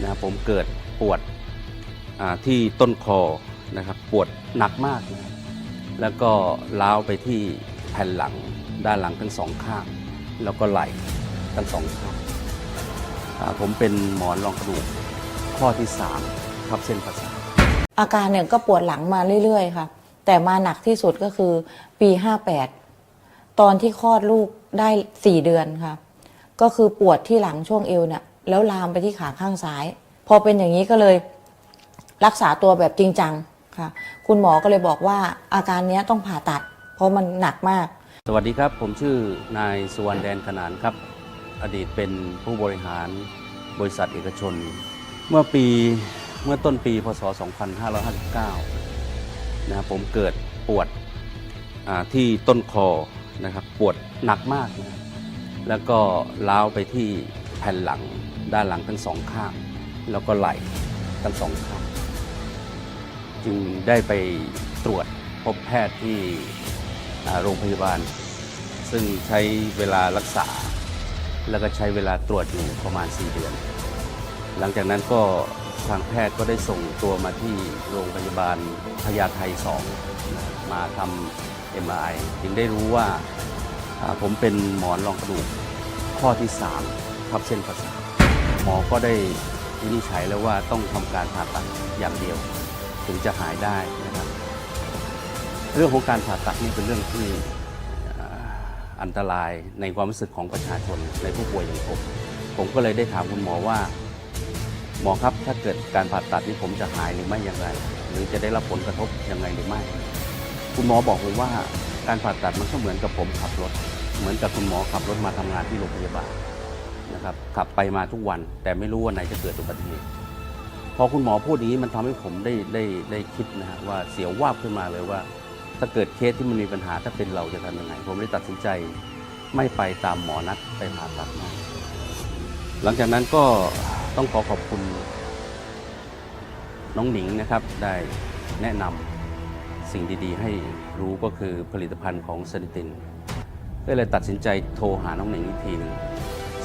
นะครับผมเกิดปวดที่ต้นคอนะครับปวดหนักมากนะแล้วก็ล้าวไปที่แผ่นหลังด้านหลังทั้งสองข้าง แล้วก็ไหล่ทั้งสองข้างผมเป็นหมอนรองกระดูกข้อที่3ทับเส้นประสาทอาการเนี่ยก็ปวดหลังมาเรื่อย ๆ ค่ะ แต่มาหนักที่สุดก็คือปี 58 ตอนที่คลอดลูกได้ 4 เดือนค่ะ ก็คือปวดที่หลังช่วงเอวเนี่ย แล้วลามไปที่ขาข้างซ้าย พอเป็นอย่างนี้ก็เลยรักษาตัวแบบจริงจังค่ะ คุณหมอก็เลยบอกว่าอาการนี้ต้องผ่าตัด เพราะมันหนักมาก สวัสดีครับ ผมชื่อนายสุวรรณแดนขนานครับ อดีตเป็นผู้บริหารบริษัทเอกชน เมื่อปีเมื่อต้นปีพศ 2559 นะครับผมเกิดปวดที่ต้นคอนะครับปวดหนักมากนะแล้วก็ล้าวไปที่แผ่นหลัง ด้านหลังทั้งสองข้าง แล้วก็ไหล่ทั้งสองข้าง จึงได้ไปตรวจพบแพทย์ที่โรงพยาบาล ซึ่งใช้เวลารักษา แล้วก็ใช้เวลาตรวจอยู่ประมาณ 4 เดือน หลังจากนั้นก็ทางแพทย์ก็ได้ส่งตัวมาที่โรงพยาบาลพญาไท2มาทำ MRI จึงได้รู้ว่าผมเป็นหมอนรองกระดูกข้อที่ 3 ทับเส้นประสาท มอก็ได้วินิจฉัยแล้วว่าต้องทำการผ่าตัดอย่างเดียว ถึงจะหายได้นะครับ เรื่องของการผ่าตัดนี่เป็นเรื่องที่อันตรายในความรู้สึกของประชาชนในผู้ป่วยอย่างผม ผมก็เลยได้ถามคุณหมอว่า หมอครับถ้าเกิดการผ่าตัดนี้ผมจะหายหรือไม่อย่างไร หรือจะได้รับผลกระทบยังไงหรือไม่ คุณหมอบอกผมว่าการผ่าตัดมันก็เหมือนกับผมขับรถ เหมือนกับคุณหมอขับรถมาทำงานที่โรงพยาบาล นะครับขับไปมาทุกวัน แต่ไม่รู้วันไหนจะเกิดอุบัติเหตุพอคุณหมอพูดอย่างนี้มันทำให้ผมได้ได้ได้คิดนะฮะว่าเสียววาบขึ้นมาเลยว่า ถ้าเกิดเคสที่มันมีปัญหาถ้าเป็นเราจะทำยังไง ผมเลยตัดสินใจไม่ไปตามหมอนัดไปผ่าตัดนะหลังจากนั้นก็ต้องขอขอบคุณน้องหนิงนะครับได้แนะนำสิ่งดีๆ ให้รู้ก็คือผลิตภัณฑ์ของเซนตินก็เลยตัดสินใจโทรหาน้องหนิงอีกทีหนึ่ง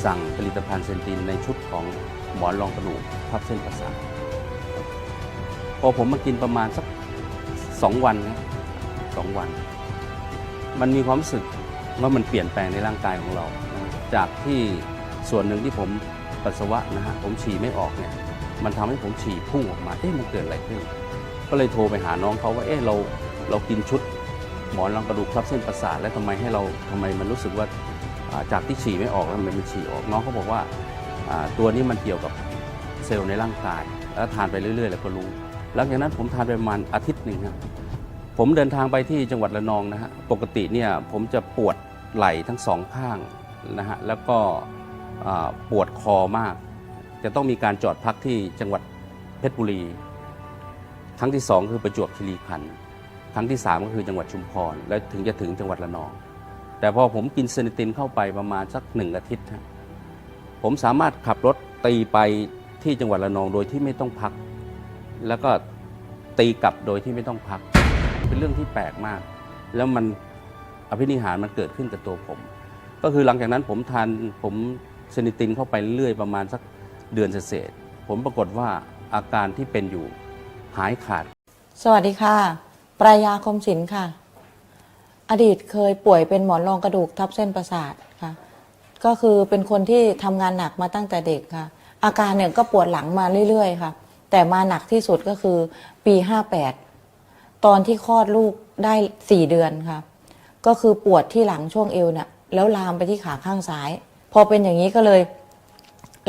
สั่งผลิตภัณฑ์เซนตินในชุดของหมอนรองกระดูกทับเส้นประสาทพอผมมากินประมาณสักสองวันนะสองวัน มันมีความรู้สึกว่ามันเปลี่ยนแปลงในร่างกายของเรานะจากที่ส่วนหนึ่งที่ผมปัสสาวะนะฮะผมฉี่ไม่ออกเนี่ยมันทำให้ผมฉี่พุ่งออกมา เอ๊ะมันเกิดอะไรขึ้น ก็เลยโทรไปหาน้องเขาว่าเอ๊ะเราเรากินชุดหมอนรองกระดูกทับเส้นประสาทแล้วทำไมให้เราทำไมมันรู้สึกว่า จากที่ฉี่ไม่ออกแล้วมันมันฉี่ออกน้องเขาบอกว่าตัวนี้มันเกี่ยวกับเซลล์ในร่างกาย แล้วทานไปเรื่อยๆ แล้วก็รู้ หลังจากนั้นผมทานไปประมาณอาทิตย์หนึ่งครับผมเดินทางไปที่จังหวัดระนองนะฮะปกติเนี่ยผมจะปวดไหล่ทั้งสองข้างนะฮะแล้วก็ปวดคอมาก จะต้องมีการจอดพักที่จังหวัดเพชรบุรีครั้งที่สองคือประจวบคีรีขันธ์ครั้งที่สามก็คือจังหวัดชุมพร แล้วถึงจะถึงจังหวัดระนอง แต่พอผมกินเซนิตินเข้าไปประมาณสักหนึ่งอาทิตย์ ผมสามารถขับรถตีไปที่จังหวัดระนองโดยที่ไม่ต้องพัก แล้วก็ตีกลับโดยที่ไม่ต้องพัก เป็นเรื่องที่แปลกมาก แล้วมันอภินิหารมันเกิดขึ้นกับตัวผม ก็คือหลังจากนั้นผมทานผมเซนิตินเข้าไปเรื่อยประมาณสักเดือนเศษผมปรากฏว่าอาการที่เป็นอยู่หายขาด สวัสดีค่ะ ปรายาคมศิลป์ค่ะ อดีตเคยป่วยเป็นหมอนรองกระดูกทับเส้นประสาทค่ะ ก็คือเป็นคนที่ทำงานหนักมาตั้งแต่เด็กค่ะ อาการเนี่ยก็ปวดหลังมาเรื่อย ๆ ค่ะ แต่มาหนักที่สุดก็คือปี 58 ตอนที่คลอดลูกได้ 4 เดือนค่ะ ก็คือปวดที่หลังช่วงเอวเนี่ยแล้วลามไปที่ขาข้างซ้าย พอเป็นอย่างนี้ก็เลย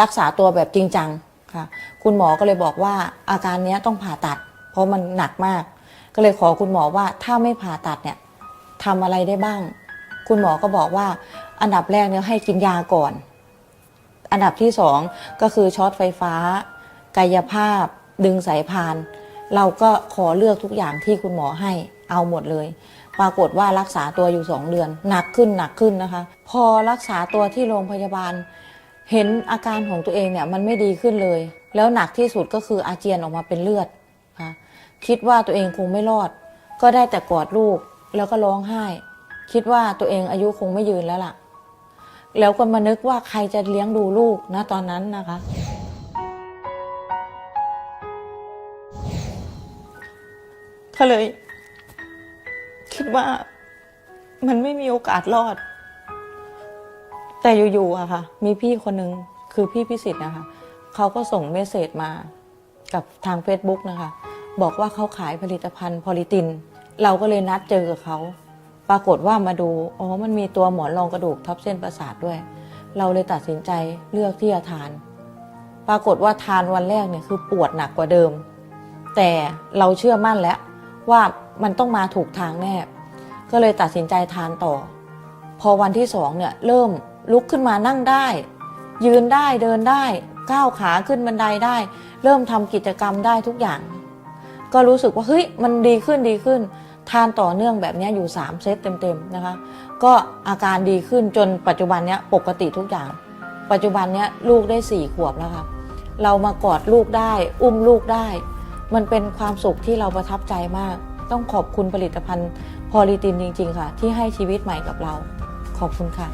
รักษาตัวแบบจริงจังค่ะ คุณหมอก็เลยบอกว่าอาการเนี้ยต้องผ่าตัด เพราะมันหนักมาก ก็เลยขอคุณหมอว่าถ้าไม่ผ่าตัดเนี่ย ทำอะไรได้บ้าง คุณหมอก็บอกว่า อันดับแรกเนี่ยให้กินยาก่อน อันดับที่สองก็คือช็อตไฟฟ้า กายภาพ ดึงสายพาน เราก็ขอเลือกทุกอย่างที่คุณหมอให้เอาหมดเลย ปรากฏว่ารักษาตัวอยู่สองเดือน หนักขึ้นหนักขึ้นนะคะ พอรักษาตัวที่โรงพยาบาล เห็นอาการของตัวเองเนี่ยมันไม่ดีขึ้นเลย แล้วหนักที่สุดก็คืออาเจียนออกมาเป็นเลือดค่ะคิดว่าตัวเองคงไม่รอด ก็ได้แต่กอดลูก แล้วก็ร้องไห้ คิดว่าตัวเองอายุคงไม่ยืนแล้วล่ะ แล้วก็มานึกว่าใครจะเลี้ยงดูลูกนะตอนนั้นนะคะ ก็เลย คิดว่ามันไม่มีโอกาสรอด แต่อยู่ๆอะค่ะ มีพี่คนหนึ่งคือพี่พิสิทธิ์นะคะเขาก็ส่งเมสเซจมากับทาง Facebook นะคะ บอกว่าเขาขายผลิตภัณฑ์พอลิติน เราก็เลยนัดเจอกับเขา ปรากฏว่ามาดู อ๋อ มันมีตัวหมอนรองกระดูกทับเส้นประสาทด้วย เราเลยตัดสินใจเลือกที่จะทาน ปรากฏว่าทานวันแรกเนี่ยคือปวดหนักกว่าเดิม แต่เราเชื่อมั่นแล้วว่ามันต้องมาถูกทางแน่ ก็เลยตัดสินใจทานต่อ พอวันที่สองเนี่ยเริ่มลุกขึ้นมานั่งได้ ยืนได้เดินได้ ก้าวขาขึ้นบันไดได้ เริ่มทำกิจกรรมได้ทุกอย่าง ก็รู้สึกว่าเฮ้ยมันดีขึ้นดีขึ้น ทานต่อเนื่องแบบนี้อยู่ 3 เซตเต็มๆนะคะก็อาการดีขึ้นจนปัจจุบันเนี้ยปกติทุกอย่าง ปัจจุบันเนี้ยลูกได้4ขวบแล้วค่ะเรามากอดลูกได้ อุ้มลูกได้ มันเป็นความสุขที่เราประทับใจมาก ต้องขอบคุณผลิตภัณฑ์พอลิตินจริง ๆ ค่ะ ที่ให้ชีวิตใหม่กับเรา ขอบคุณค่ะ